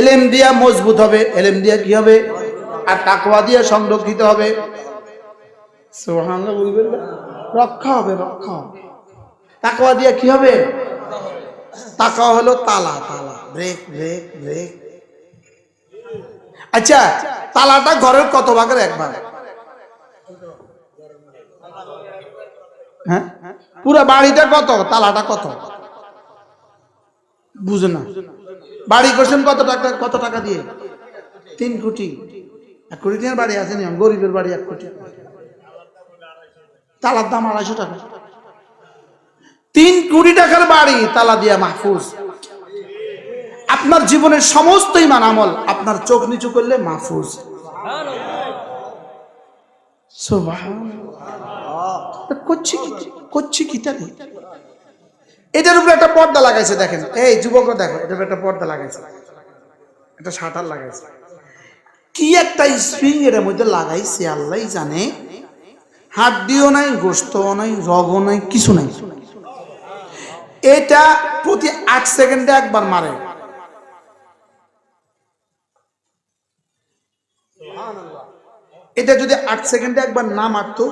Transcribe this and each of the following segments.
এলেম দিয়া মজবুত হবে এলেম দিয়া কি হবে? আর তাকওয়া দিয়া সংরক্ষিত হবে। রক্ষা হবে রক্ষা হবে। তাকওয়া দিয়া কি হবে? তাকওয়া হলো তালা তালা। Brake brake brake. আচ্ছা তালাটা ঘরের কত ভাগের এক ভাগ? হ্যাঁ? পুরো বাড়িটা কত? তালাটা কত? বুঝে না। বাড়ি করছেন কত টাকা কত টাকা দিয়ে? তিন কোটি। এক কোটি টাকার বাড়ি আছে নি? গরিবের বাড়ি এক কোটি। তালার দাম আড়াইশো টাকা। তিন কোটি টাকার বাড়ি তালা দিয়া মাহফুজ। আপনার জীবনের সমস্ত ইমান আমল আপনার চোখ নিচু করলে মাহফুজ। করছি কি করছি কি তাহলে? এটার উপরে একটা পর্দা লাগাইছে, দেখেন। এই যুবকরা দেখো, এটার উপরে একটা পর্দা লাগাইছে। একটা শাটার লাগাইছে। কি একটা স্প্রিং এর মধ্যে লাগাইছে, আল্লাহ জানে। হাড্ডিও নাই, গোস্তও নাই, রগও নাই, কিছু নাই। এটা প্রতি আট সেকেন্ডে একবার মারে। এটা যদি আট সেকেন্ডে একবার না মারতো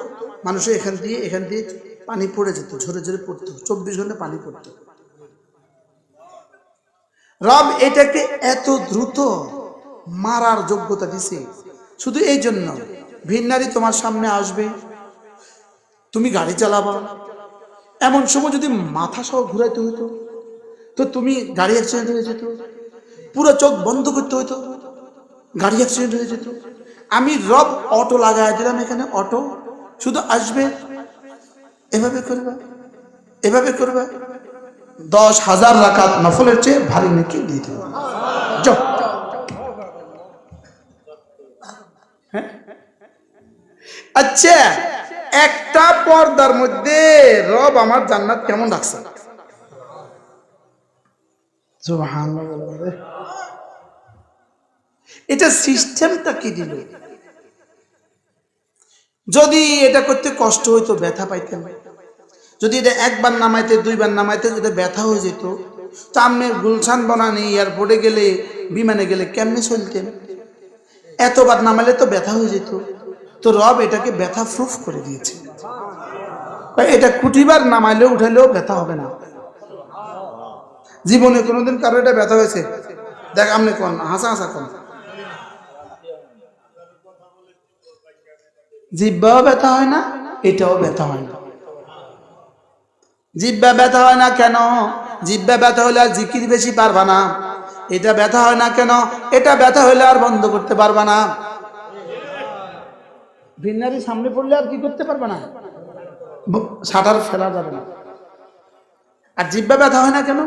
মানুষের এখান দিয়ে এখান দিয়ে পানি পড়ে যেত, ঝরে ঝরে পড়তো, চব্বিশ ঘণ্টা পানি পড়তো। রব এটাকে এত দ্রুত মারার যোগ্যতা দিছে। শুধু এই জন্য ভিন্নারি তোমার সামনে আসবে, তুমি গাড়ি চালাবা। এমন সময় যদি মাথা সহ ঘুরাইতে হতো তো তুমি গাড়ি অ্যাক্সিডেন্ট হয়ে যেত, পুরো চোখ বন্ধ করতে হতো গাড়ি অ্যাক্সিডেন্ট হয়ে যেত। আমি রব অটো লাগাই দিলাম এখানে, অটো। শুধু আসবে এভাবে করবে? এভাবে করবে? দশ হাজার রাকাত নফলের চেয়ে ভারী নাকি দিয়ে দেবে। হ্যাঁ? আচ্ছা একটা পর্দার মধ্যে রব আমার জান্নাত কেমন রাখছে? এটা সিস্টেমটা কি দিল? যদি এটা করতে কষ্ট হইতো ব্যথা পাইতেন যদি এটা একবার নামাইতে, দুইবার নামাইতে এটা ব্যথা হয়ে যেত, তো আপনি গুলশান বনানি এয়ারপোর্টে গেলে, বিমানে গেলে কেমনে চলতেন? এতবার নামালে তো ব্যথা হয়ে যেত। তো রব এটাকে ব্যথা প্রুফ করে দিয়েছে। এটা কুটিবার নামাইলেও উঠাইলেও ব্যথা হবে না। জীবনে কোনোদিন কারও এটা ব্যথা হয়েছে? দেখ, আপনি কোন, হাসা হাসা কোন? জিব্বাও ব্যথা হয় না এটাও ব্যথা হয় না। জিব্বা ব্যথা হয় না কেন? জিব্বা ব্যথা হলে আর জিকির বেশি পারবা না। এটা ব্যথা হয় না কেন? এটা ব্যথা হলে আর বন্ধ করতে পারবা না। ভিন্নারি সামনে পড়লে আর কি করতে পারবে না? শাটার ফেলা যাবে না। আর জিব্বা ব্যথা হয় না কেন?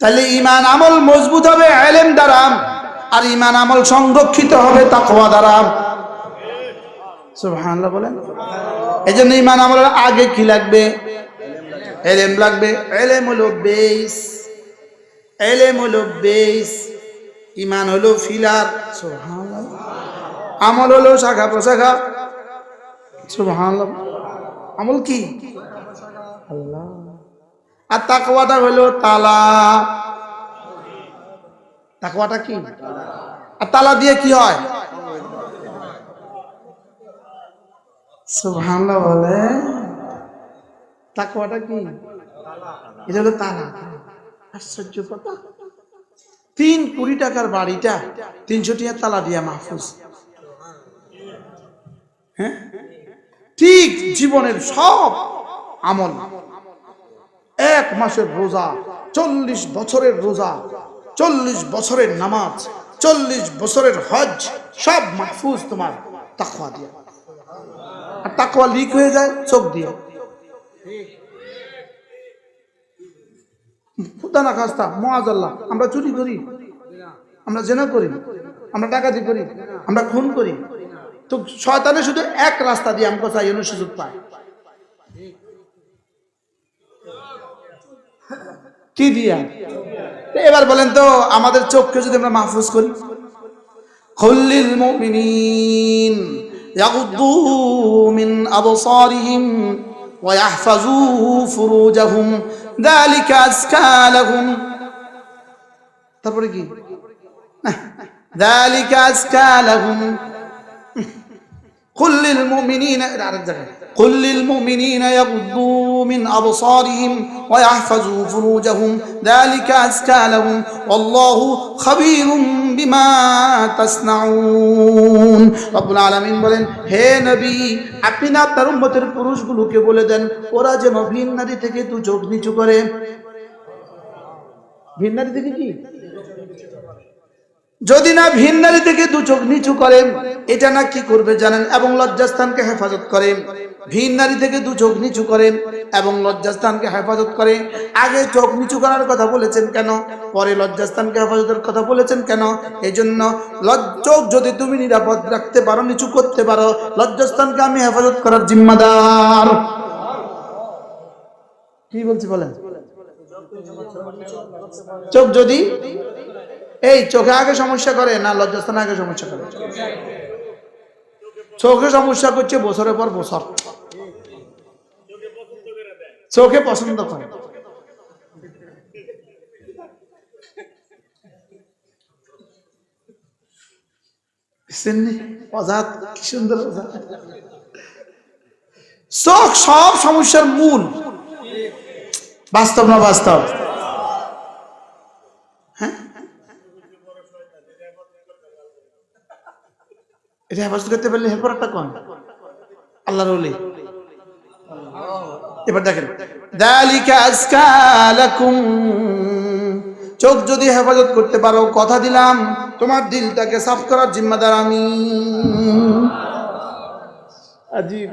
তাহলে ইমান আমল মজবুত হবে, এলেম দ্বারা। আর ইমান আমল সংরক্ষিত হবে তাকওয়া দ্বারা। সুবহানাল্লাহ বলেন। এই জন্য ইমান আমলের আগে কি লাগবে? এলেম লাগবে। এলেম হলো বেস এলেম হলো বেস ইমান হলো ফিলার সুবহানাল্লাহ। আমল হলো শাখা প্রশাখা। সুবহানাল্লাহ। আমল কি? আল্লাহ। আর তাকওয়াটা হলো তালা। তাকওয়াটা কি? আর তালা দিয়ে কি হয়? সুবহানাল্লাহ বলে। কি? এটা হলো তালা। আশ্চর্য কথা। তিন টাকার বাড়িটা তিনশো টিয়া তালা দিয়া মাহফুজ। হ্যাঁ? ঠিক জীবনের সব আমল। এক মাসের রোজা, চল্লিশ বছরের রোজা, চল্লিশ বছরের নামাজ। চল্লিশ বছরের হজ সব মাহফুজ তোমার তাকওয়া দিয়ে। আর তাকওয়া লিক হয়ে যায়, চোখ দিয়ে। খুদা খাস্তা মহাজাল্লাহ আমরা চুরি করি, আমরা জেনা করি, আমরা ডাকাতি করি, আমরা খুন করি। তো শয়তানে শুধু এক রাস্তা দিয়ে আমাকে চাই সুযোগ পায়। কি দিয়া এবার বলেন তো, আমাদের চোখকে যদি আমরা মাহফুজ করি? খল্লিল মুমিনিন ইয়াগুদ্দু মিন আবসারিহিম ওয়া ইয়াহফাজু ফুরুজাহুম। যালিকা আজকা লাহুম। তারপরে কি? যালিকা আজকা লাহুম। খল্লিল মুমিনিন আরেক জায়গায়। قل للمؤمنين يغضوا من أبصارهم ويحفظوا فروجهم ذلك أزكى لهم والله خبير بما تصنعون رب العالمين বলেন হে নবী আপনি না আপনার উম্মতের পুরুষগুলোকে বলে দেন ওরা যেন ভিন নারী থেকে দু চোখ নিচু করে ভিন নারী থেকে কি যদি না ভিন নারী থেকে দু চোখ নিচু করেন এটা না কি করবে জানেন এবং লজ্জাস্থানকে হেফাজত করে ভিন নারী থেকে দু চোখ নিচু করেন এবং লজ্জাস্থানকে হেফাজত করে। আগে চোখ নিচু করার কথা বলেছেন কেন? পরে লজ্জাস্থানকে হেফাজতের কথা বলেছেন কেন? এই জন্য চোখ যদি তুমি নিরাপদ রাখতে পারো, নিচু করতে পারো, লজ্জাস্থানকে আমি হেফাজত করার জিম্মাদার। কি বলছি বলেন? চোখ যদি, এই চোখে আগে সমস্যা করে না লজ্জাস্থানে আগে সমস্যা করে? চোখে সমস্যা করছে, বছরের পর বছর। চোখে পছন্দ করে। চোখ সব সমস্যার মূল। বাস্তব না বাস্তব? এটা হেফাজত করতে পারলে হেরপর একটা কন? আল্লাহর ওলি। এবার দেখেন, দালিকা আজকা লাকুম। চোখ যদি হেফাজত করতে পারো, কথা দিলাম, তোমার দিলটাকে সাফ করার জিম্মাদার আমি। আজীব।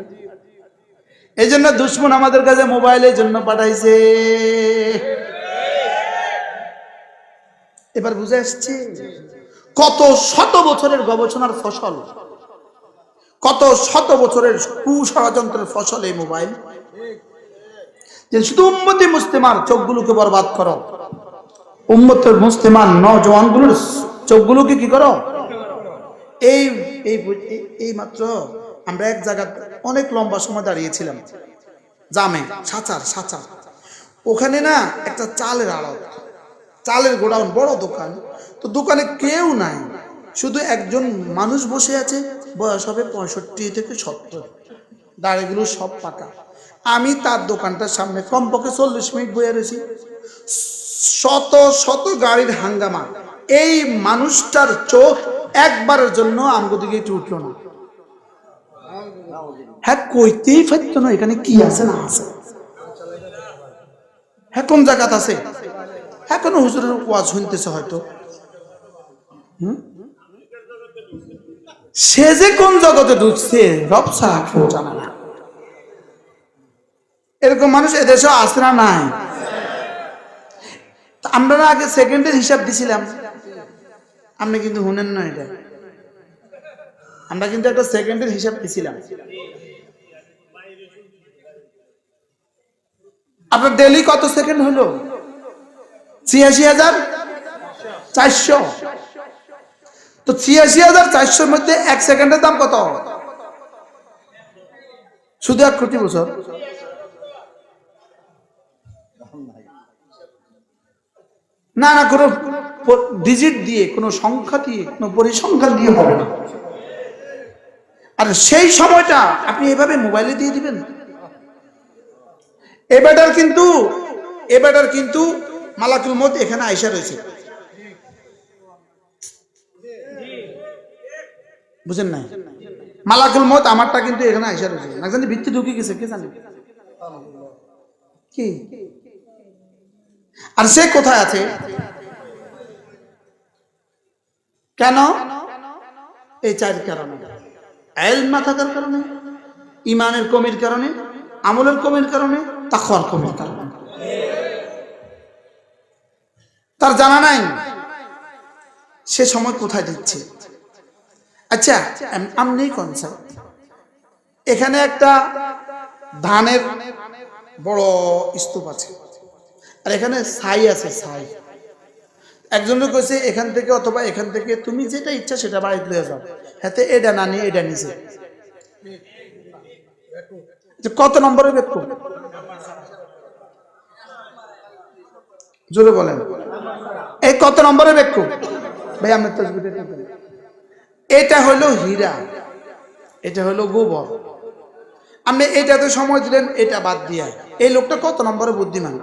এই জন্য দুশ্মন আমাদের কাছে মোবাইলের জন্য পাঠাইছে। এবার বুঝে আসছে? কত শত বছরের গবেষণার ফসল? কত শত বছরের কুষড়যন্ত্রের ফসল এই মোবাইল? যে শুধু উম্মতি মুস্তেমার চোখগুলোকে বরবাদ করো। উম্মতের মুস্তেমান নজওয়ানগুলোর চোখগুলোকে কি করো? এই এই মাত্র আমরা এক জায়গা অনেক লম্বা সময় দাঁড়িয়েছিলাম। জামে, সাচার সাচার। ওখানে না একটা চালের আড়ত। চালের গোডাউন, বড় দোকান। তো দোকানে কেউ নাই। শুধু একজন মানুষ বসে আছে, বয়স হবে পঁয়ষট্টি থেকে সত্তর। দাড়িগুলো সব পাকা। আমি তার দোকানটার সামনে কমপক্ষে চল্লিশ মিনিট বয়ে রয়েছি। শত শত গাড়ির হাঙ্গামা। এই মানুষটার চোখ একবারের জন্য আমগো দিকে উঠল না। হ্যাঁ কইতেই পারতো না এখানে কি আছে না আছে। হ্যাঁ কোন জায়গাত আছে? হ্যাঁ কোনো হুজুরের ওয়াজ শুনতেছে হয়তো? সে যে কোন জগতে ঢুকছে রব না। এরকম মানুষ এদেশে না নাই? আমরা না আগে সেকেন্ডের হিসাব দিছিলাম। আপনি কিন্তু শুনেন না এটা। আমরা কিন্তু একটা সেকেন্ডের হিসাব দিছিলাম। আপনার ডেলি কত সেকেন্ড হলো? ছিয়াশি হাজার? চারশো? তো ছিয়াশি হাজার চারশোর মধ্যে এক সেকেন্ডের দাম কত শুধু এক কোটি বছর। না না, কোনো ডিজিট দিয়ে, কোনো সংখ্যা দিয়ে, কোনো পরিসংখ্যান দিয়ে হবে না। আর সেই সময়টা আপনি এভাবে মোবাইলে দিয়ে দিবেন? এবারটার কিন্তু এবারটার কিন্তু মালাকুল মত এখানে আইসা রয়েছে। বুঝেন নাই? মালাকুল মত আমারটা কিন্তু এখানে আইসা রয়েছে। না জানি ভিত্তি ঢুকে গেছে, কে জানে? কি? আর সে কোথায় আছে? কেন? এই চার কারণে। এল না থাকার কারণে? ইমানের কমির কারণে? আমলের কমির কারণে? তাকওয়ার কমির কারণে। তার জানা নাই। সে সময় কোথায় দিচ্ছে? আচ্ছা আমনি কনসেপ্ট এখানে একটা ধানের বড় স্তূপ আছে। আর এখানে ছাই আছে, ছাই। একজনের কইছে, এখান থেকে অথবা এখান থেকে তুমি যেটা ইচ্ছা সেটা বাড়িতে লয়ে যাও। হাতে এটা না নিয়ে এটা যে। কত নম্বরের ব্যক্তি জোরে বলেন। এই কত নম্বরে বেক্কু ভাই আমরা তসবিটা। এটা হলো হীরা। এটা হলো গোবর। আপনি এটাতে সময় দিলেন, এটা বাদ দিয়া। এই লোকটা কত নম্বরে বুদ্ধিমান?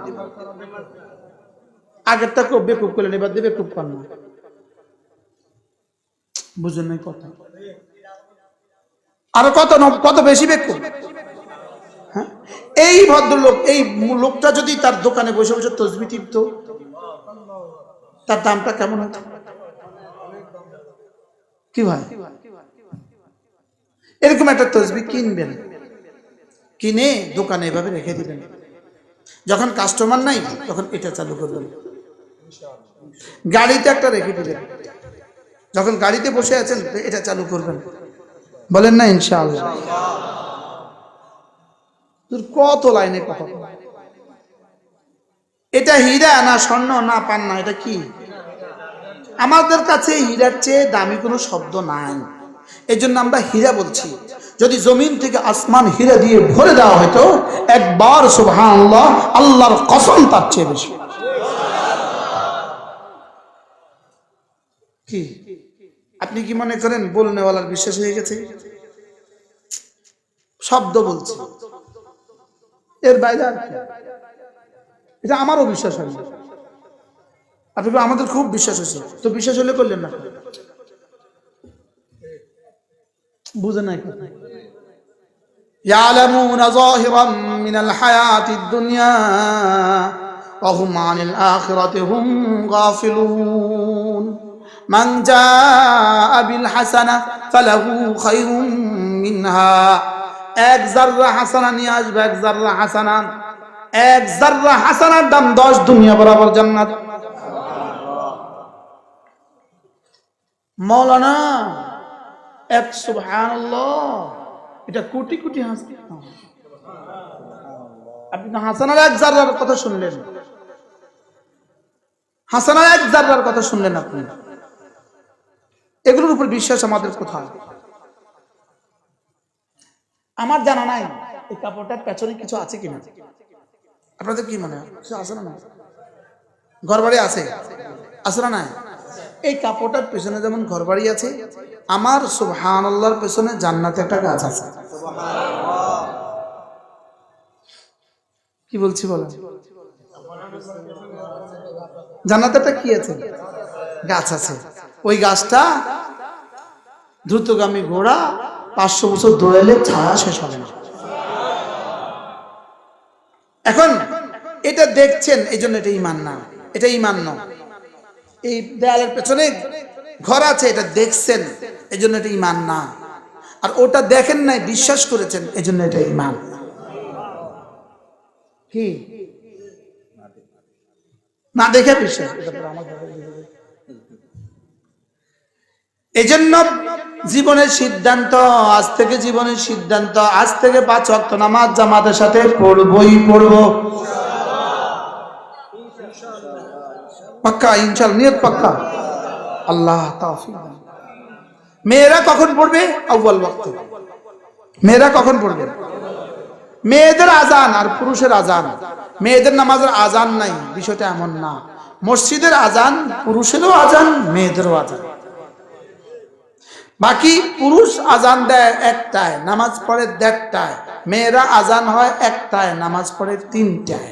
আগেরটা খুব বেকুব করলেন, এবার দিয়ে বেকুব কর না। বুঝলেন কথা। আরও কত কত বেশি বেকুব? হ্যাঁ? এই ভদ্রলোক, এই লোকটা যদি তার দোকানে বসে বসে তসবি টিপতো, তার দামটা কেমন হতো? কি ভাই? এরকম একটা তসবি কিনবেন। কিনে দোকানে এভাবে রেখে দিবেন। যখন কাস্টমার নাই তখন এটা চালু করবেন। গাড়িতে একটা রেখে দিবেন। যখন গাড়িতে বসে আছেন তো এটা চালু করবেন। বলেন না ইনশাআল্লাহ। তোর কত লাইনে কথা এটা হীরা না স্বর্ণ না পান না এটা কি? আমাদের কাছে হীরার চেয়ে দামি কোনো শব্দ নাই। এই জন্য আমরা হীরা বলছি, যদি জমিন থেকে আসমান হীরা দিয়ে ভরে দেওয়া হতো একবার সুবহান আল্লাহ আল্লাহর কসম তার চেয়ে বেশি। কি? আপনি কি মনে করেন বলনেওয়ালার বিশ্বাস হয়ে গেছে? শব্দ বলছে। এর বাইরে? এটা আমারও বিশ্বাস হয় না। আপনি বলেন, আমাদের খুব বিশ্বাস হয়েছে তো বিশ্বাস হলে করলেন না কেন? বুঝে নাই কথা يعلمون ظاهرا من الحياة الدنيا وهم عن الآخرة هم غافلون من جاء بالحسنة فله خير منها এক জাররা হাসানা নিয়ে আসবে এক জাররা হাসানা এক জাররা হাসানার দাম দশ দুনিয়া বরাবর জান্নাত মৌলানা, এক সুবহানাল্লাহ। এটা কোটি কোটি হাসি। আপনি হাসানার এক জাররার কথা শুনলেন? হাসানার এক জাররার কথা শুনলেন আপনি? এগুলোর উপর বিশ্বাস আমাদের কোথায়? আমার জানা নাই, এই কাপড়টার পেছনে কিছু আছে কিনা? আপনাদের কি মনে হয়? আছে না ঘর বাড়ি আছে? আছে না নাই? এই কাপড়টার পেছনে যেমন ঘর বাড়ি আছে, আমার সুবহান আল্লাহর পেছনে জান্নাতে একটা গাছ আছে। কি বলছি বলেন? জান্নাতে একটা কি আছে? গাছ আছে। ওই গাছটা দ্রুতগামী ঘোড়া পাঁচশো বছর দৌড়াইলে ছায়া শেষ হবে না। এখন এটা দেখছেন, এই জন্য এটা ইমান না। এটা ইমান না এই দেয়ালের পেছনে ঘর আছে, এটা দেখছেন এই জন্য এটা ইমান না। আর ওটা দেখেন নাই, বিশ্বাস করেছেন এই জন্য এটা ইমান কি? না দেখে বিশ্বাস এটা তো আমার কথা বুঝে যাবে। এই জন্য জীবনের সিদ্ধান্ত, আজ থেকে জীবনের সিদ্ধান্ত, আজ থেকে পাঁচ অক্ট নামাজ জামাতের সাথে পড়বই, পড়ব। পাক্কা ইনশাল নিয়ত পাক্কা। আল্লাহ মেয়েরা কখন পড়বে? আউ্বাল ওয়াক্ত। মেয়েরা কখন পড়বে? মেয়েদের আজান আর পুরুষের আজান। মেয়েদের নামাজের আজান নাই, বিষয়টা এমন না। মসজিদের আজান, পুরুষেরও আজান, মেয়েদেরও আজান। বাকি পুরুষ আজান দেয় একটায়, নামাজ পড়ে দেড়টায়। মেয়েরা আজান হয় একটায়, নামাজ পড়ে তিনটায়।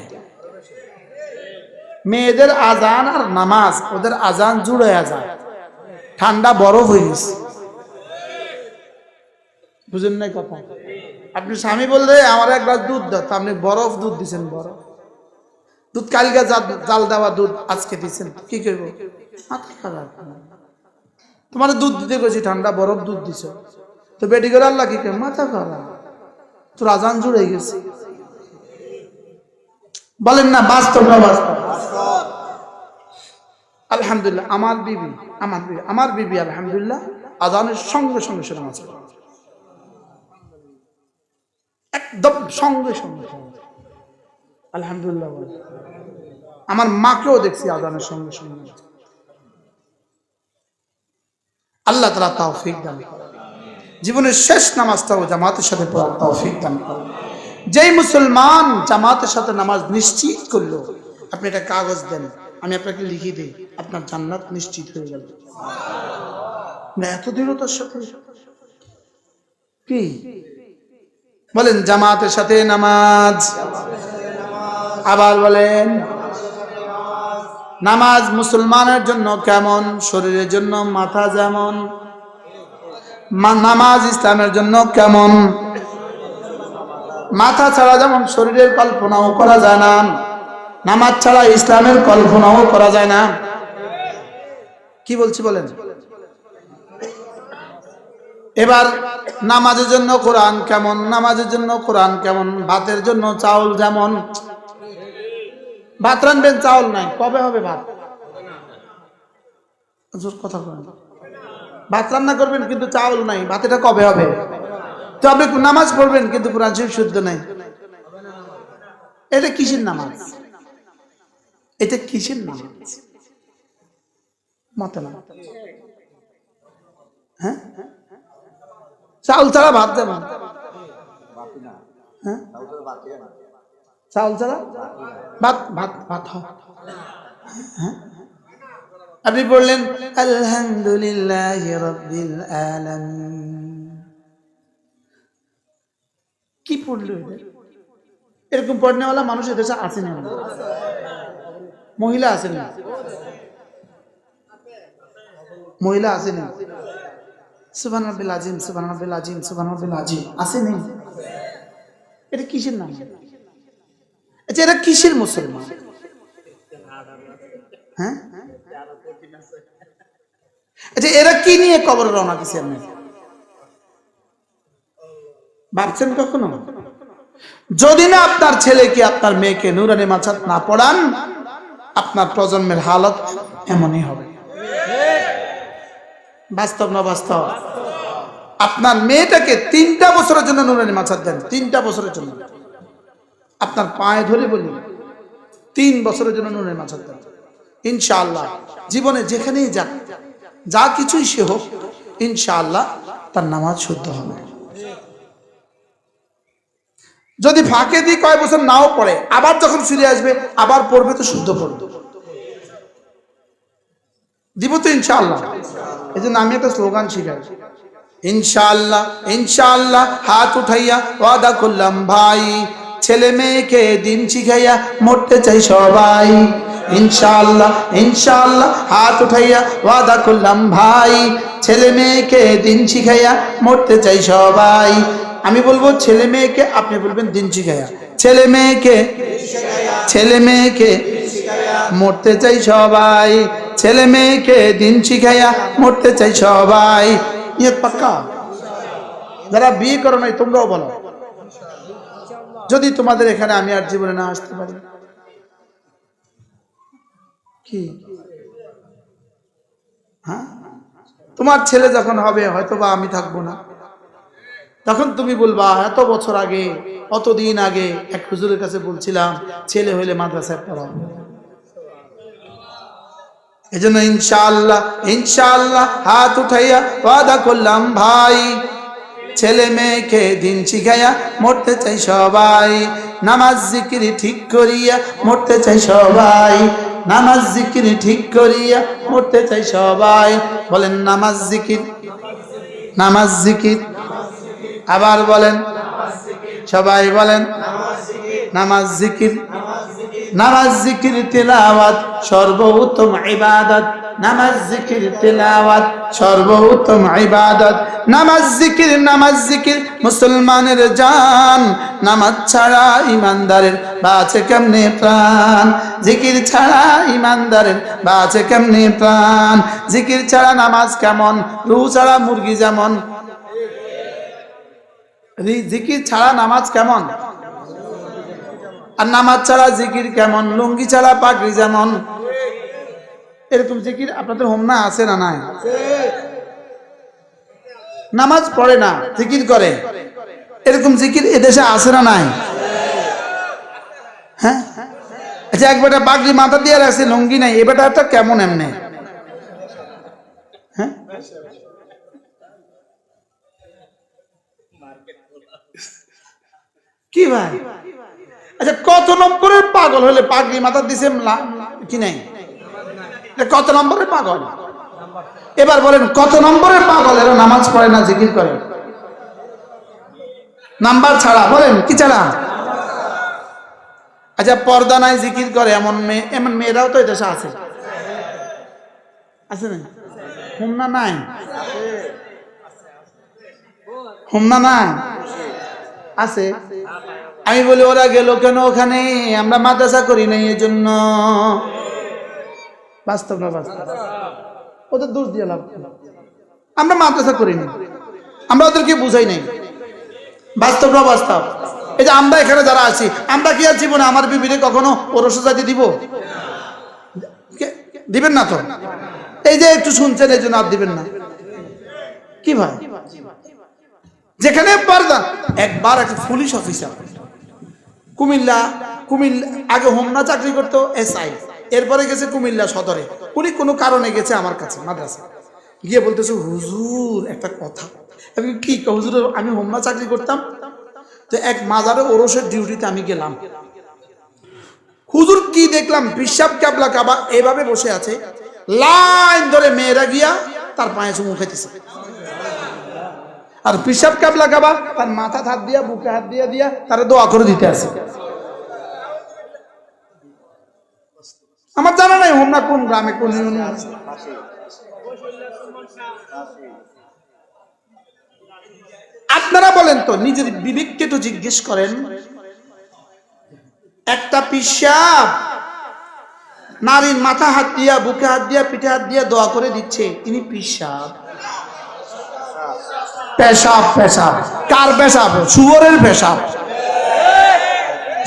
মেয়েদের আজান আর নামাজ, ওদের আজান জুড়ে আজান। ঠান্ডা বরফ হয়ে গেছে। বুঝেন নাই কথা? আপনি স্বামী বললে, আমার এক গ্লাস দুধ দাও। আপনি বরফ দুধ দিচ্ছেন বরফ। দুধ কালকে জাল দেওয়া দুধ আজকে দিচ্ছেন কি করব তোমার দুধ দিতে গেছি ঠান্ডা বরফ দুধ দিছ। তো বেটি করে আল্লাহ কি করে মাথা খারাপ। তোর আজান জুড়ে গেছে। বলেন না, বাস্তব না বাস্তব? আলহামদুলিল্লাহ, আমার বিবি আমার বিবি আমার বিবি, আলহামদুলিল্লাহ, আজানের সঙ্গে সঙ্গে সে নামাজ। একদম সঙ্গে সঙ্গে। আলহামদুলিল্লাহ আমার মাকেও দেখছি আজানের সঙ্গে সঙ্গে আল্লাহ তালা তাওফিক দান করেন। জীবনের শেষ নামাজটাও জামাতের সাথে পড়ার তৌফিক দান যেই মুসলমান জামাতের সাথে নামাজ নিশ্চিত করল আপনি একটা কাগজ দেন, আমি আপনাকে লিখে দিই, আপনার জান্নাত নিশ্চিত হয়ে গেল। এত দৃঢ়তার সাথে কি? বলেন, জামাতের সাথে নামাজ। আবার বলেন, নামাজ মুসলমানের জন্য কেমন, শরীরের জন্য মাথা যেমন নামাজ ইসলামের জন্য কেমন? মাথা ছাড়া যেমন শরীরের কল্পনাও করা যায় না। নামাজ ছাড়া ইসলামের কল্পনাও করা যায় না। কি বলছি বলেন? এবার নামাজের জন্য কোরআন কেমন? নামাজের জন্য কোরআন কেমন? ভাতের জন্য চাউল যেমন। ভাত রানবেন, চাউল নাই। কবে হবে ভাত? কথা বলেন। ভাত রান্না করবেন, কিন্তু চাউল নাই। ভাত এটা কবে হবে? তো আপনি নামাজ পড়বেন, কিন্তু কোরআন শরীফ শুদ্ধ নাই। এটা কিসের নামাজ? এটা কিসের নামাজ মতে না হ্যাঁ ছাড়া ভাত যেমন হ্যাঁ? ছাড়া ভাত ভাত ভাত হ্যাঁ। আপনি বললেন, আলহামদুলিল্লাহ রব্বিল আলামিন। কি পড়ল এরকম পড়নেওয়ালা মানুষ এদেশে আছে না। মহিলা আছে না মহিলা আছে না সুবান আজিম সুবান আজিম। সুবান আজিম এটা কিসের নাম? আচ্ছা এটা কিসের মুসলমান? হ্যাঁ? আচ্ছা এরা কি নিয়ে কবর রওনা দিছে আপনি? ভাবছেন কখনো? যদি না আপনার ছেলেকে, আপনার মেয়েকে নুরানি মাছাত না পড়ান আপনার প্রজন্মের হালত এমনই হবে। বাস্তব না বাস্তব? আপনার মেয়েটাকে তিনটা বছরের জন্য নুরানি মাছাত দেন, তিনটা বছরের জন্য। আপনার পায়ে ধরে বলি, তিন বছরের জন্য নুরানি মাছাত দেন। ইনশাআল্লাহ, জীবনে যেখানেই যাক, যা কিছুই সে হোক, ইনশাআল্লাহ তার নামাজ শুদ্ধ হবে। যদি ফাঁকে দিয়ে কয়েক বছর নাও পড়ে, আবার যখন ফিরে আসবে, আবার পড়বে তো শুদ্ধ পড়বে। দিব তো ইনশাআল্লাহ। এই জন্য আমি একটা স্লোগান শিখাই। ইনশাআল্লাহ ইনশাআল্লাহ, হাত উঠাইয়া ওয়াদা করলাম, ভাই। ছেলে মেয়েকে দিন শিখাইয়া মরতে চাই সবাই। ইনশাআল্লাহ ইনশাআল্লাহ, হাত উঠাইয়া ওয়াদা করলাম, ভাই। ছেলে মেয়েকে দিন শিখাইয়া মরতে চাই সবাই। আমি বলব ছেলে মেয়েকে, আপনি বলবেন দিন শিখাইয়া ছেলে মেয়েকে ছেলে মেয়েকে মরতে চাই সবাই। ছেলে মেয়েকে দিন শিখাইয়া মরতে চাই সবাই। ইয়ে পাক্কা? যারা বিয়ে করো নাই, তোমরাও বলো। যদি তোমাদের এখানে আমি আর জীবনে না আসতে পারি। কি? হ্যাঁ? তোমার ছেলে যখন হবে হয়তো বা আমি থাকব না। তখন তুমি বলবা, এত বছর আগে, অতদিন আগে এক হুজুরের কাছে বলছিলাম, ছেলে হইলে মাদ্রাসায় পড়াবো এই জন্য ইনশাআল্লাহ ইনশাআল্লাহ হাত উঠাইয়া ওয়াদা করলাম, ভাই, ছেলে মেয়েকে দিন শিখাইয়া মরতে চাই সবাই। নামাজ জিকিরি ঠিক করিয়া মরতে চাই সবাই। নামাজ জিকিরি ঠিক করিয়া মরতে চাই সবাই। বলেন, নামাজ জিকির নামাজ জিকির আবার বলেন। সবাই বলেন। নামাজ জিকির। নামাজ জিকির, তেলাওয়াত, সর্বোত্তম ইবাদত। নামাজ জিকির, তেলাওয়াত, সর্বোত্তম ইবাদত। নামাজ জিকির নামাজ জিকির, মুসলমানের জান। নামাজ ছাড়া ইমানদারের বাঁচে কেমনে প্রাণ? জিকির ছাড়া ইমানদারের বাঁচে কেমনে প্রাণ? জিকির ছাড়া নামাজ কেমন? রু ছাড়া মুরগি যেমন জিকির ছাড়া নামাজ কেমন? আর নামাজ ছাড়া জিকির কেমন? লুঙ্গি ছাড়া পাগড়ি যেমন। এরকম জিকির আপনাদের হোমনা আছে না নাই? নামাজ পড়ে না, জিকির করে। এরকম জিকির এদেশে আছে না নাই? হ্যাঁ? আচ্ছা এক বেটা পাগড়ি মাথা দিয়ে রাখছে, লুঙ্গি নাই, এ বেটাটা কেমন এমনি? হ্যাঁ? কি ভাই? আচ্ছা কত নম্বরের পাগল হলে পাগড়ি মাথা দিছে কি নাই? কত নম্বরের পাগল? এবার বলেন, কত নম্বরের পাগল এরা নামাজ পড়ে না জিকির করে? নাম্বার ছাড়া, বলেন, কি ছাড়া? আচ্ছা পর্দা নাই, জিকির করে, এমন মেয়ে এমন মেয়েরাও তো এদেশে আছে। আছে না হুমনা নাই? হুমনা নাই? আছে। আমি বলি, ওরা গেল কেন ওখানে? আমরা মাদ্রাসা করি নাই এই জন্য বাস্তব না বাস্তব? ওদের দোষ দিয়ে লাভ আমরা মাদ্রাসা করিনি আমরা ওদেরকে বুঝাই নাই। বাস্তব না বাস্তব? এই যে আমরা এখানে যারা আছি, আমরা কি আর জীবনে আমার বিবিরে কখনো ওরস জাতি দিব? দিবেন না তো? এই যে একটু শুনছেন, এই জন্য আর দিবেন না। কি ভাই? যেখানে পর্দা একবার একটা পুলিশ অফিসার। কুমিল্লা কুমিল্লা, আগে হোমনা চাকরি করতো এসআই। এরপরে গেছে কুমিল্লা সদরে। উনি কোনো কারণে গেছে আমার কাছে, মাদ্রাসা। গিয়ে বলতেছে, হুজুর, একটা কথা। আমি কি হুজুর, আমি হোমনা চাকরি করতাম? তো এক মাজারে ওরসের ডিউটিতে আমি গেলাম। হুজুর কি দেখলাম? পিসাব ক্যাবলা, কাবা, এভাবে বসে আছে। লাইন ধরে মেয়েরা গিয়া তার পায়ে চুমু খেতেছে। আর পিসাব ক্যাবলা কাবা তার মাথা হাত দিয়া, বুকে হাত দিয়া দিয়া তারা দোয়া করে দিতে আছে। আমার জানা নাই হোমনা কোন গ্রামে, কোন। আপনারা বলেন তো, নিজের বিবেককে তো জিজ্ঞেস করেন। একটা পিসাব নারীর মাথা হাত দিয়া, বুকে হাত দিয়া, পিঠে হাত দিয়া দোয়া করে দিচ্ছে তিনি পিসাব পেশাব পেশাব। কার পেশাব? শুয়োরের পেশাব।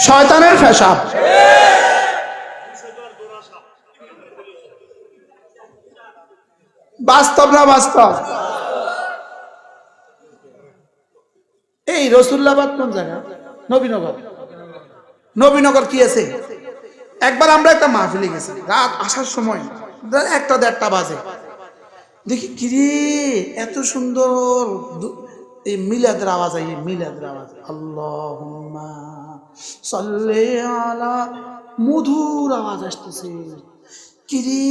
শয়তানের পেশাব। বাস্তব না বাস্তব? এই রসুল্লাবাদ কোন জায়গা? নবীনগর। নবীনগর কি আছে? একবার আমরা একটা মাহফিলে গেছি, রাত আসার সময়, একটা দেড়টা বাজে। দেখি কিরে এত সুন্দর। এই মিলাদের আওয়াজ আই মিলাদের আওয়াজ। আল্লাহ আলা। মধুর আওয়াজ আসতেছে। কিরে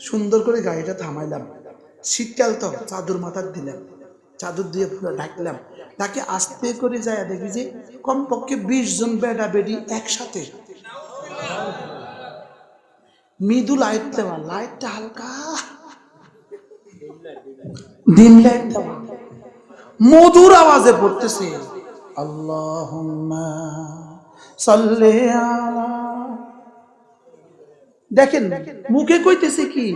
সুন্দর করে গাড়িটা থামাইলাম। শীতকাল তো, চাদর মাথার দিলাম। চাদর দিয়ে পুরো ঢাকলাম। তাকে আস্তে করে যায় দেখি যে, কমপক্ষে বিশ জন বেডা বেডি একসাথে। মৃদু লাইট দেওয়া, লাইটটা হালকা। দিন দেওয়া মধুর আওয়াজে পড়তেছে আল্লাহ দেখেন, মুখে কইতেছে কি,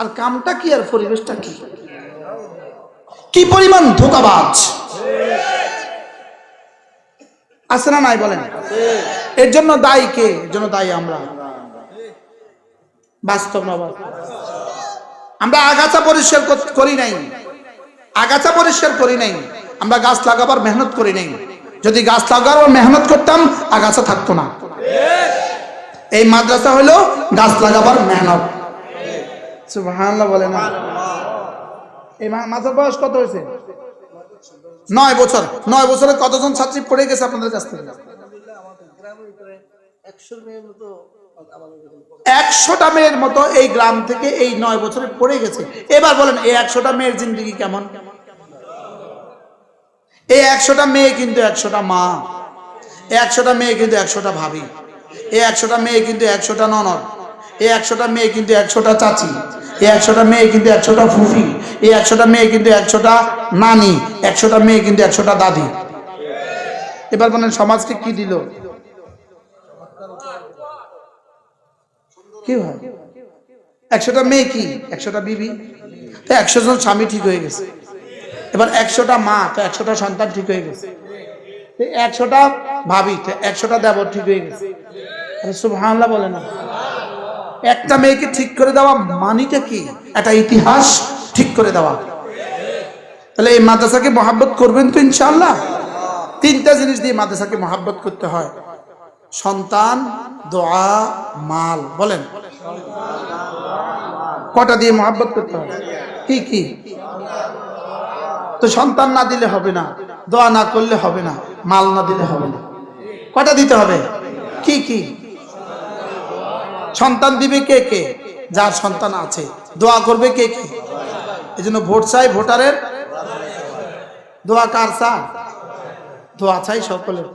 আর কামটা কি, আর পরিবেশটা কি? কি পরিমাণ ধোকাবাজ। আছে না নাই বলেন? এর জন্য দায়ী কে? এর জন্য দায়ী আমরা। বাস্তব না? আমরা আগাছা পরিষ্কার করি নাই। আগাছা পরিষ্কার করি নাই। আমরা গাছ লাগাবার মেহনত করি নাই। যদি গাছ লাগাবার মেহনত করতাম, আগাছা থাকতো না। এই মাদ্রাসা হলো গাছ লাগাবার মেহনত। বলে না। এই মাথার বয়স কত হয়েছে? নয় বছর। নয় বছরে কতজন ছাত্রী পড়ে গেছে আপনাদের কাছ থেকে? একশোটা মেয়ের মতো এই গ্রাম থেকে এই নয় বছরে পড়ে গেছে। এবার বলেন, এই একশোটা মেয়ের জিন্দগি কেমন? এই একশোটা মেয়ে কিন্তু একশোটা মা। একশোটা মেয়ে কিন্তু একশোটা ভাবি। এই একশোটা মেয়ে কিন্তু একশোটা ননদ। এই একশোটা মেয়ে কিন্তু একশোটা চাচি। এই একশোটা মেয়ে কিন্তু একশোটা ফুফি। এই একশোটা মেয়ে কিন্তু একশোটা নানি। একশোটা মেয়ে কিন্তু একশোটা দাদি। এবার বলেন, সমাজকে কি দিল? কি হয়? একশোটা মেয়ে কি? একশোটা বিবি? তো একশো জন স্বামী ঠিক হয়ে গেছে। এবার একশোটা মা, তো একশোটা সন্তান ঠিক হয়ে গেছে। একশোটা ভাবি একশোটা দেবর ঠিক হয়ে গেছে। সুবহানাল্লাহ বলে না। একটা মেয়েকে ঠিক করে দেওয়া মানিটা কি? একটা ইতিহাস ঠিক করে দেওয়া। তাহলে এই মাদ্রাসাকে মহাব্বত করবেন তো ইনশাআল্লাহ। তিনটা জিনিস দিয়ে মাদ্রাসাকে মহাব্বত করতে হয়। সন্তান, দোয়া, মাল, বলেন। কটা দিয়ে মহাব্বত করতে হবে? কি কি? তো সন্তান না দিলে হবে না, দোয়া না করলে হবে না, মাল না দিলে হবে না। কটা দিতে হবে? কি কি? সন্তান দিবে কে কে? যার সন্তান আছে। দোয়া করবে কে কে? এই জন্য ভোট চাই ভোটারের। দোয়া কার চা দোয়া চাই সকলের।